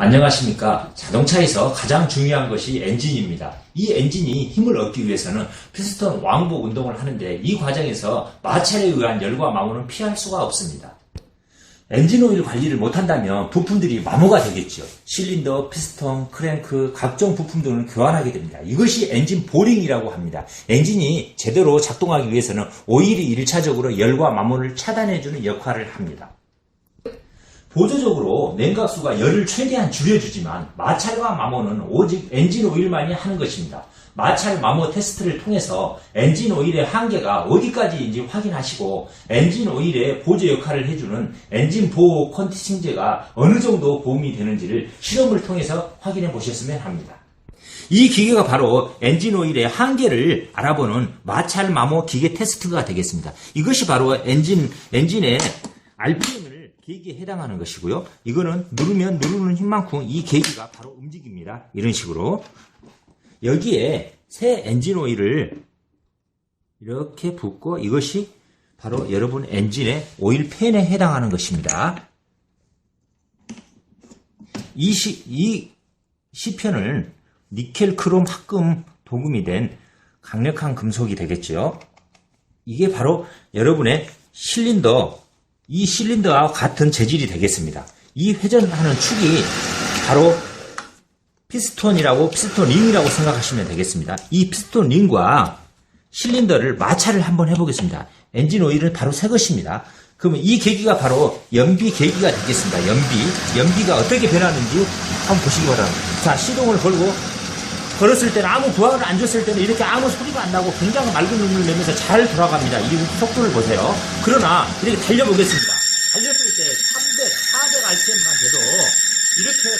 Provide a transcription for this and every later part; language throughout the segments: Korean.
안녕하십니까. 자동차에서 가장 중요한 것이 엔진입니다. 이 엔진이 힘을 얻기 위해서는 피스톤 왕복 운동을 하는데 이 과정에서 마찰에 의한 열과 마모는 피할 수가 없습니다. 엔진 오일 관리를 못한다면 부품들이 마모가 되겠죠. 실린더, 피스톤, 크랭크, 각종 부품 등을 교환하게 됩니다. 이것이 엔진 보링이라고 합니다. 엔진이 제대로 작동하기 위해서는 오일이 1차적으로 열과 마모를 차단해주는 역할을 합니다. 보조적으로 냉각수가 열을 최대한 줄여주지만 마찰과 마모는 오직 엔진 오일만이 하는 것입니다. 마찰 마모 테스트를 통해서 엔진 오일의 한계가 어디까지인지 확인하시고 엔진 오일의 보조 역할을 해주는 엔진 보호 컨디팅제가 어느 정도 도움이 되는지를 실험을 통해서 확인해 보셨으면 합니다. 이 기계가 바로 엔진 오일의 한계를 알아보는 마찰 마모 기계 테스트가 되겠습니다. 이것이 바로 엔진 엔진의 RPM을 계기에 해당하는 것이고요. 이거는 누르면 누르는 힘만큼 이 계기가 바로 움직입니다. 이런 식으로 여기에 새 엔진 오일을 이렇게 붓고 이것이 바로 여러분 엔진의 오일 팬에 해당하는 것입니다. 이, 시, 이 시편은 니켈 크롬 합금 도금이 된 강력한 금속이 되겠죠. 이게 바로 여러분의 실린더, 이 실린더와 같은 재질이 되겠습니다. 이 회전하는 축이 바로 피스톤이라고 피스톤 링이라고 생각하시면 되겠습니다. 이 피스톤 링과 실린더를 마찰을 한번 해보겠습니다. 엔진 오일은 바로 새 것입니다. 그러면 이 계기가 바로 연비 계기가 되겠습니다. 연비. 연비가 어떻게 변하는지 한번 보시기 바랍니다. 자, 시동을 걸고 걸었을 때는 아무 부하를 안 줬을 때는 이렇게 아무 소리가 안 나고 굉장히 맑은 눈을 내면서 잘 돌아갑니다. 이 속도를 보세요. 그러나 이렇게 달려보겠습니다. 달렸을 때 300, 400 RPM만 돼도 이렇게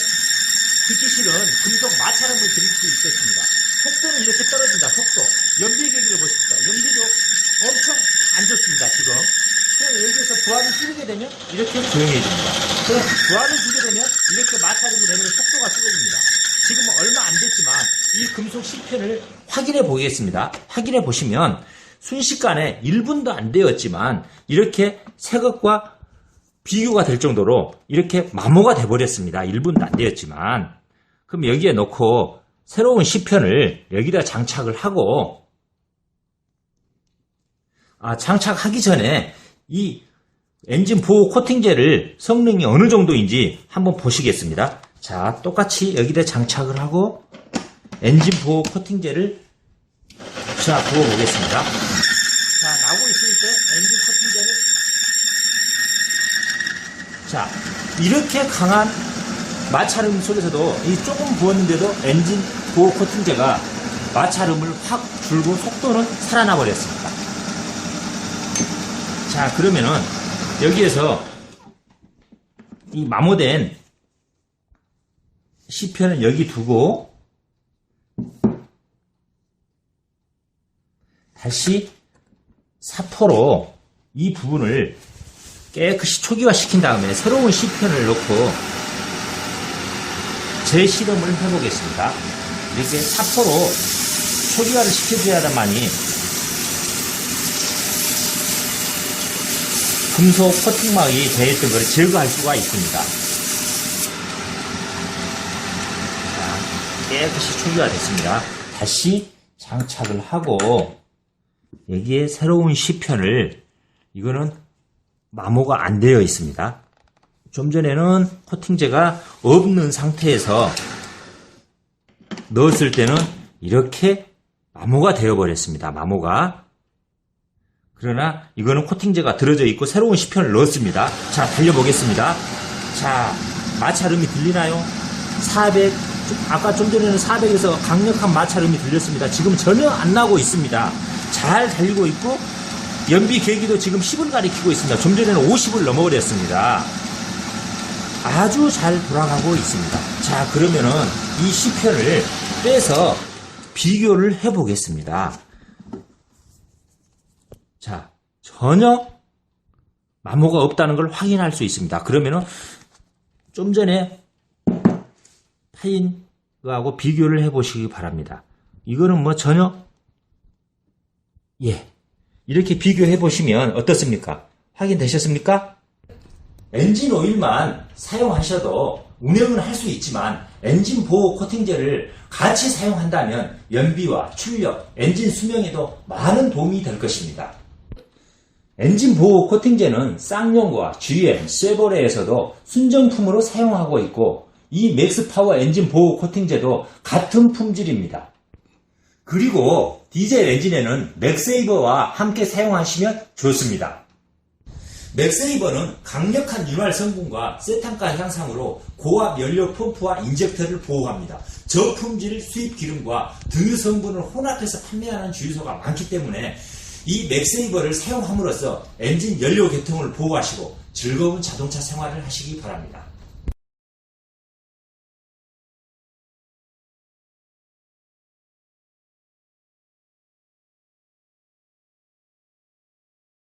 듣기 싫은 금속 마찰음을 들을 수 있겠습니다. 속도는 이렇게 떨어진다. 속도. 연비 계기를 보십시오. 연비도 엄청 안 좋습니다. 지금. 여기에서 부하를 줄이게 되면 이렇게 조용해집니다. 그럼 부하를 주게 되면 이렇게 마찰음이 되면 속도가 줄어듭니다. 지금은 얼마 안 됐지만 이 금속 시편을 확인해 보겠습니다. 확인해 보시면 순식간에 1분도 안 되었지만 이렇게 새 것과 비교가 될 정도로 이렇게 마모가 돼버렸습니다. 1분도 안 되었지만 그럼 여기에 놓고 새로운 시편을 여기다 장착을 하고 아, 장착하기 전에 이 엔진 보호 코팅제를 성능이 어느 정도인지 한번 보시겠습니다. 자, 똑같이 여기다 장착을 하고 엔진 보호 코팅제를 자, 부어 보겠습니다. 자, 나오고 있을 때 엔진 코팅제를 자, 이렇게 강한 마찰음 속에서도 이 조금 부었는데도 엔진 보호 코팅제가 마찰음을 확 줄고 속도는 살아나 버렸습니다. 자, 그러면은 여기에서 이 마모된 시편을 여기 두고 다시 사포로 이 부분을 깨끗이 초기화시킨 다음에 새로운 시편을 넣고 재실험을 해보겠습니다. 이렇게 사포로 초기화를 시켜줘야만이 금속 코팅막이 되어있던 것을 제거할 수가 있습니다. 깨끗이 초기화 됐습니다. 다시 장착을 하고 여기에 새로운 시편을 이거는 마모가 안 되어 있습니다. 좀 전에는 코팅제가 없는 상태에서 넣었을 때는 이렇게 마모가 되어 버렸습니다. 마모가 그러나 이거는 코팅제가 들어져 있고 새로운 시편을 넣었습니다. 자, 달려보겠습니다. 자, 마찰음이 들리나요? 400, 아까 좀 전에는 400에서 강력한 마찰음이 들렸습니다. 지금 전혀 안 나고 있습니다. 잘 달리고 있고, 연비 계기도 지금 10을 가리키고 있습니다. 좀 전에는 50을 넘어버렸습니다. 아주 잘 돌아가고 있습니다. 자, 그러면은 이 시편을 빼서 비교를 해보겠습니다. 자, 전혀 마모가 없다는 걸 확인할 수 있습니다. 그러면은 좀 전에 타인하고 비교를 해보시기 바랍니다. 이거는 뭐 전혀 예 이렇게 비교해 보시면 어떻습니까? 확인되셨습니까? 엔진 오일만 사용하셔도 운행은 할 수 있지만 엔진 보호 코팅제를 같이 사용한다면 연비와 출력, 엔진 수명에도 많은 도움이 될 것입니다. 엔진 보호 코팅제는 쌍용과 GM, 쉐보레에서도 순정품으로 사용하고 있고 이 맥스 파워 엔진 보호 코팅제도 같은 품질입니다. 그리고 디젤 엔진에는 맥세이버와 함께 사용하시면 좋습니다. 맥세이버는 강력한 윤활 성분과 세탄가 향상으로 고압 연료 펌프와 인젝터를 보호합니다. 저품질 수입 기름과 등유 성분을 혼합해서 판매하는 주유소가 많기 때문에 이 맥세이버를 사용함으로써 엔진 연료 계통을 보호하시고 즐거운 자동차 생활을 하시기 바랍니다.